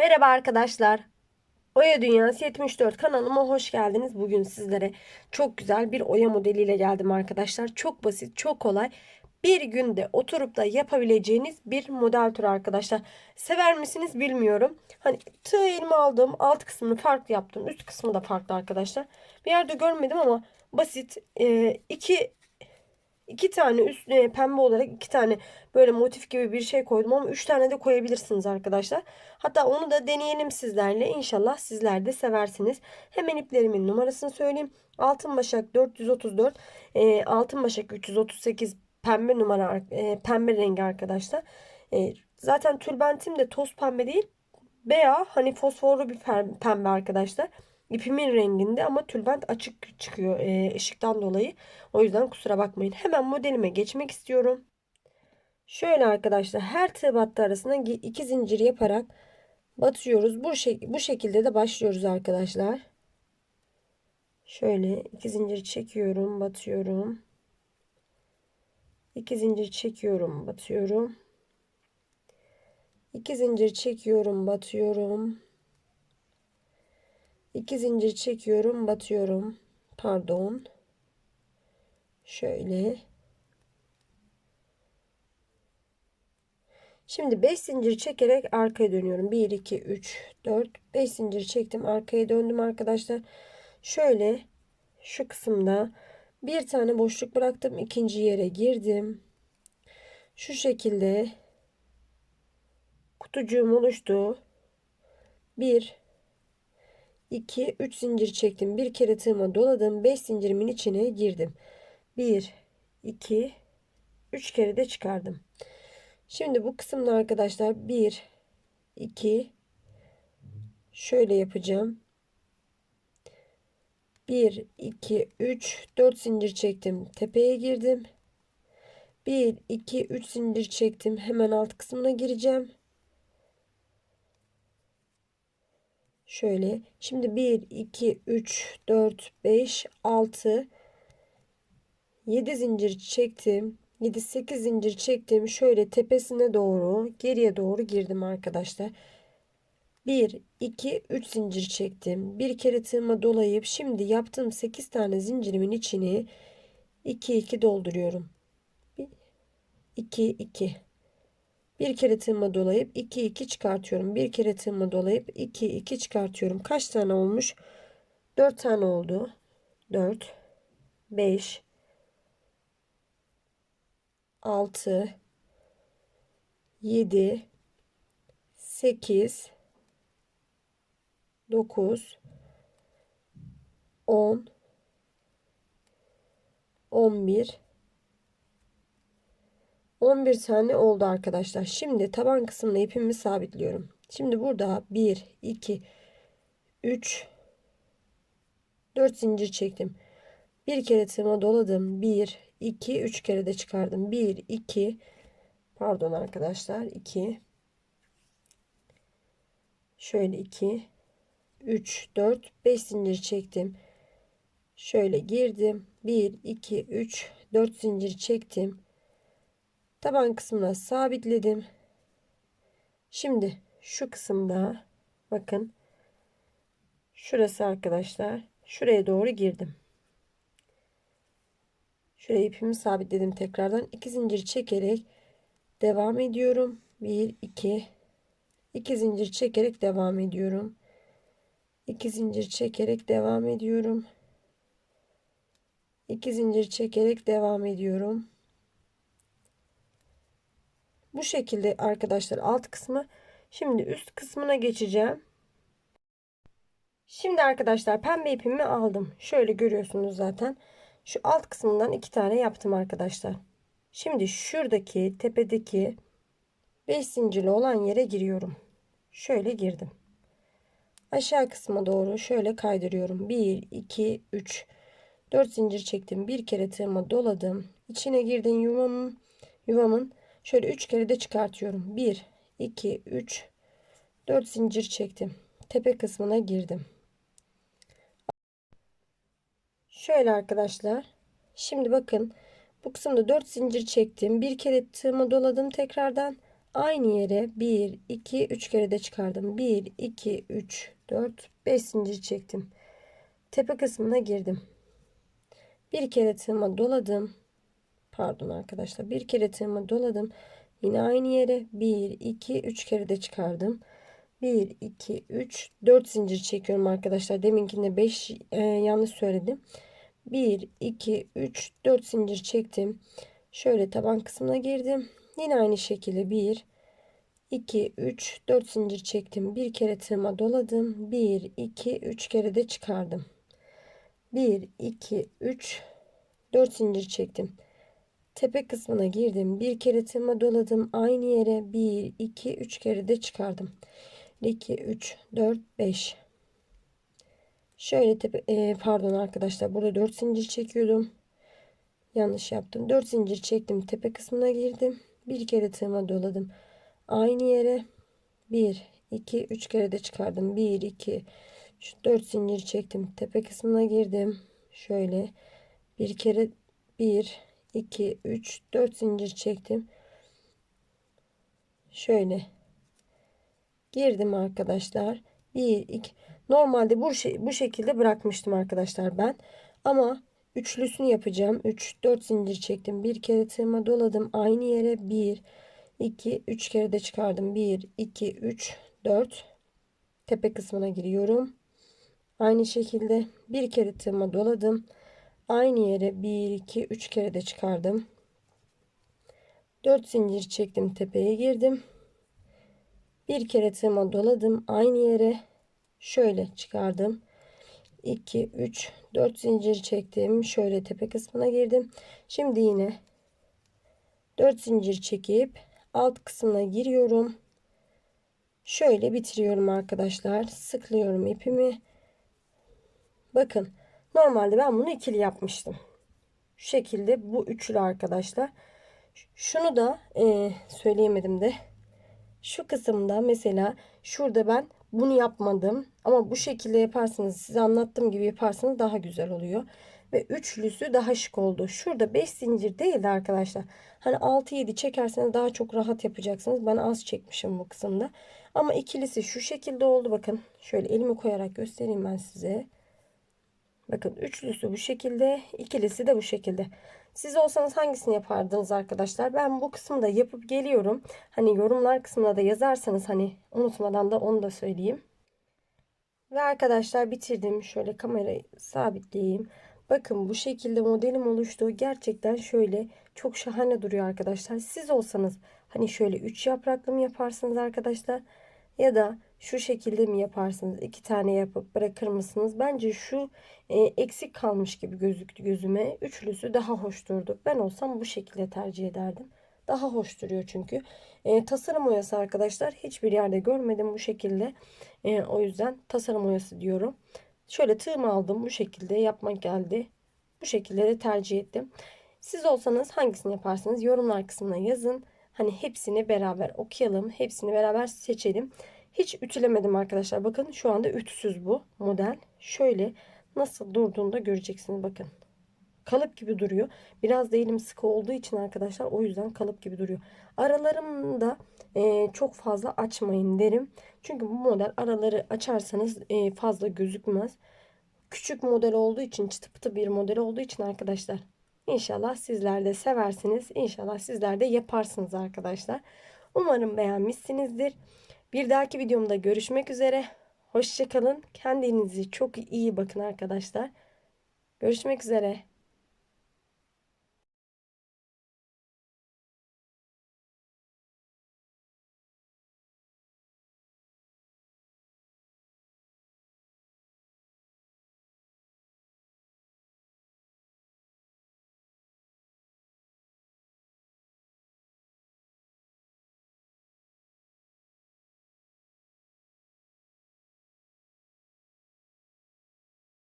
Merhaba arkadaşlar. Oya Dünyası 74 kanalıma hoş geldiniz. Bugün sizlere çok güzel bir oya modeliyle geldim arkadaşlar. Çok basit, çok kolay. Bir günde oturup da yapabileceğiniz bir model türü arkadaşlar. Sever misiniz bilmiyorum. Hani tığ ilmi aldım. Alt kısmını farklı yaptım. Üst kısmı da farklı arkadaşlar. Bir yerde görmedim ama basit. Ee, iki İki tane üstüne pembe olarak iki tane böyle motif gibi bir şey koydum ama üç tane de koyabilirsiniz arkadaşlar. Hatta onu da deneyelim sizlerle. İnşallah sizler de seversiniz. Hemen iplerimin numarasını söyleyeyim. Altın başak 434, e, altın başak 338 pembe numara e, pembe rengi arkadaşlar. E, zaten tülbentim de toz pembe değil. Beyaz hani fosforlu bir pembe arkadaşlar. İpimin renginde ama tülbent açık çıkıyor e, ışıktan dolayı. O yüzden kusura bakmayın. Hemen modelime geçmek istiyorum. Şöyle arkadaşlar her tığ battı arasına iki zincir yaparak batıyoruz. Bu, şek bu şekilde de başlıyoruz arkadaşlar. Şöyle iki zincir çekiyorum, batıyorum. İki zincir çekiyorum, batıyorum. İki zincir çekiyorum, batıyorum. 2 zincir çekiyorum batıyorum. Pardon. Şöyle. Şimdi 5 zincir çekerek arkaya dönüyorum. 1 2 3 4 5 zincir çektim arkaya döndüm arkadaşlar. Şöyle şu kısımda bir tane boşluk bıraktım ikinci yere girdim. Şu şekilde kutucuğum oluştu. 1 2 3 zincir çektim. Bir kere tığıma doladım. 5 zincirimin içine girdim. 1 2 3 kere de çıkardım. Şimdi bu kısımda arkadaşlar 1 2 şöyle yapacağım. 1 2 3 4 zincir çektim. Tepeye girdim. 1 2 3 zincir çektim. Hemen alt kısmına gireceğim. Şöyle. Şimdi 1, 2, 3, 4, 5, 6, 7 zincir çektim. 7, 8 zincir çektim. Şöyle tepesine doğru geriye doğru girdim arkadaşlar. 1, 2, 3 zincir çektim. Bir kere tığıma dolayıp şimdi yaptığım 8 tane zincirimin içini 2, 2 dolduruyorum. 2, 2. Bir kere tığıma dolayıp 2 2 çıkartıyorum. Bir kere tığıma dolayıp 2 2 çıkartıyorum. Kaç tane olmuş? 4 tane oldu. 4 5 6 7 8 9 10 11 11 tane oldu arkadaşlar. Şimdi taban kısmına ipimi sabitliyorum. Şimdi burada 1, 2, 3, 4 zincir çektim. Bir kere tığıma doladım. 1, 2, 3 kere de çıkardım. 1, 2, pardon arkadaşlar 2, şöyle 2, 3, 4, 5 zincir çektim. Şöyle girdim. 1, 2, 3, 4 zincir çektim taban kısmına sabitledim. Şimdi şu kısımda bakın şurası arkadaşlar şuraya doğru girdim. Şuraya ipimi sabitledim tekrardan. 2 zincir çekerek devam ediyorum. 1 2 2 zincir çekerek devam ediyorum. 2 zincir çekerek devam ediyorum. 2 zincir çekerek devam ediyorum. Bu şekilde arkadaşlar alt kısmı. Şimdi üst kısmına geçeceğim. Şimdi arkadaşlar pembe ipimi aldım. Şöyle görüyorsunuz zaten. Şu alt kısmından iki tane yaptım arkadaşlar. Şimdi şuradaki tepedeki 5 zincirli olan yere giriyorum. Şöyle girdim. Aşağı kısma doğru şöyle kaydırıyorum. 1, 2, 3, 4 zincir çektim. Bir kere tığıma doladım. İçine girdim yuvamın, yuvamın Şöyle 3 kere de çıkartıyorum. 1, 2, 3, 4 zincir çektim. Tepe kısmına girdim. Şöyle arkadaşlar. Şimdi bakın bu kısımda 4 zincir çektim. Bir kere tığımı doladım tekrardan. Aynı yere 1, 2, 3 kere de çıkardım. 1, 2, 3, 4, 5 zincir çektim. Tepe kısmına girdim. Bir kere tığıma doladım. Pardon arkadaşlar. Bir kere tığıma doladım. Yine aynı yere 1, 2, 3 kere de çıkardım. 1, 2, 3, 4 zincir çekiyorum arkadaşlar. Deminkinde 5 e, yanlış söyledim. 1, 2, 3, 4 zincir çektim. Şöyle taban kısmına girdim. Yine aynı şekilde 1, 2, 3, 4 zincir çektim. Bir kere tığıma doladım. 1, 2, 3 kere de çıkardım. 1, 2, 3, 4 zincir çektim. Tepe kısmına girdim. Bir kere tığıma doladım. Aynı yere 1, 2, 3 kere de çıkardım. 2, 3, 4, 5. Şöyle tepe, e, pardon arkadaşlar burada 4 zincir çekiyordum. Yanlış yaptım. 4 zincir çektim. Tepe kısmına girdim. Bir kere tığıma doladım. Aynı yere 1, 2, 3 kere de çıkardım. 1, 2, 3, 4 zincir çektim. Tepe kısmına girdim. Şöyle bir kere 1, 2, 3, 4 zincir çektim. Şöyle girdim arkadaşlar. 1, 2. Normalde bu, şey, bu şekilde bırakmıştım arkadaşlar ben. Ama üçlüsünü yapacağım. 3, 4 zincir çektim. Bir kere tığıma doladım. Aynı yere 1, 2, 3 kere de çıkardım. 1, 2, 3, 4. Tepe kısmına giriyorum. Aynı şekilde bir kere tığıma doladım. Aynı yere 1, 2, 3 kere de çıkardım. 4 zincir çektim. Tepeye girdim. Bir kere tığıma doladım. Aynı yere şöyle çıkardım. 2, 3, 4 zincir çektim. Şöyle tepe kısmına girdim. Şimdi yine 4 zincir çekip alt kısmına giriyorum. Şöyle bitiriyorum arkadaşlar. Sıklıyorum ipimi. Bakın normalde ben bunu ikili yapmıştım. Şu şekilde bu üçlü arkadaşlar. Şunu da e, söyleyemedim de. Şu kısımda mesela şurada ben bunu yapmadım. Ama bu şekilde yaparsanız size anlattığım gibi yaparsanız daha güzel oluyor. Ve üçlüsü daha şık oldu. Şurada 5 zincir değil de arkadaşlar. Hani 6-7 çekerseniz daha çok rahat yapacaksınız. Ben az çekmişim bu kısımda. Ama ikilisi şu şekilde oldu. Bakın şöyle elimi koyarak göstereyim ben size. Bakın üçlüsü bu şekilde. ikilisi de bu şekilde. Siz olsanız hangisini yapardınız arkadaşlar? Ben bu kısmı da yapıp geliyorum. Hani yorumlar kısmına da yazarsanız hani unutmadan da onu da söyleyeyim. Ve arkadaşlar bitirdim. Şöyle kamerayı sabitleyeyim. Bakın bu şekilde modelim oluştu. Gerçekten şöyle çok şahane duruyor arkadaşlar. Siz olsanız hani şöyle 3 yapraklı mı yaparsınız arkadaşlar? Ya da şu şekilde mi yaparsınız? iki tane yapıp bırakır mısınız? Bence şu e, eksik kalmış gibi gözüktü gözüme. Üçlüsü daha hoş durdu. Ben olsam bu şekilde tercih ederdim. Daha hoş duruyor çünkü. E, tasarım oyası arkadaşlar hiçbir yerde görmedim bu şekilde. E, o yüzden tasarım oyası diyorum. Şöyle tığımı aldım bu şekilde yapmak geldi. Bu şekilde de tercih ettim. Siz olsanız hangisini yaparsınız? Yorumlar kısmına yazın. Hani hepsini beraber okuyalım. Hepsini beraber seçelim. Hiç ütülemedim arkadaşlar. Bakın şu anda ütüsüz bu model. Şöyle nasıl durduğunu da göreceksiniz. Bakın. Kalıp gibi duruyor. Biraz da elim sıkı olduğu için arkadaşlar o yüzden kalıp gibi duruyor. Aralarında e, çok fazla açmayın derim. Çünkü bu model araları açarsanız e, fazla gözükmez. Küçük model olduğu için çıtı pıtı bir model olduğu için arkadaşlar İnşallah sizler de seversiniz. İnşallah sizler de yaparsınız arkadaşlar. Umarım beğenmişsinizdir. Bir dahaki videomda görüşmek üzere. Hoşçakalın. Kendinizi çok iyi bakın arkadaşlar. Görüşmek üzere.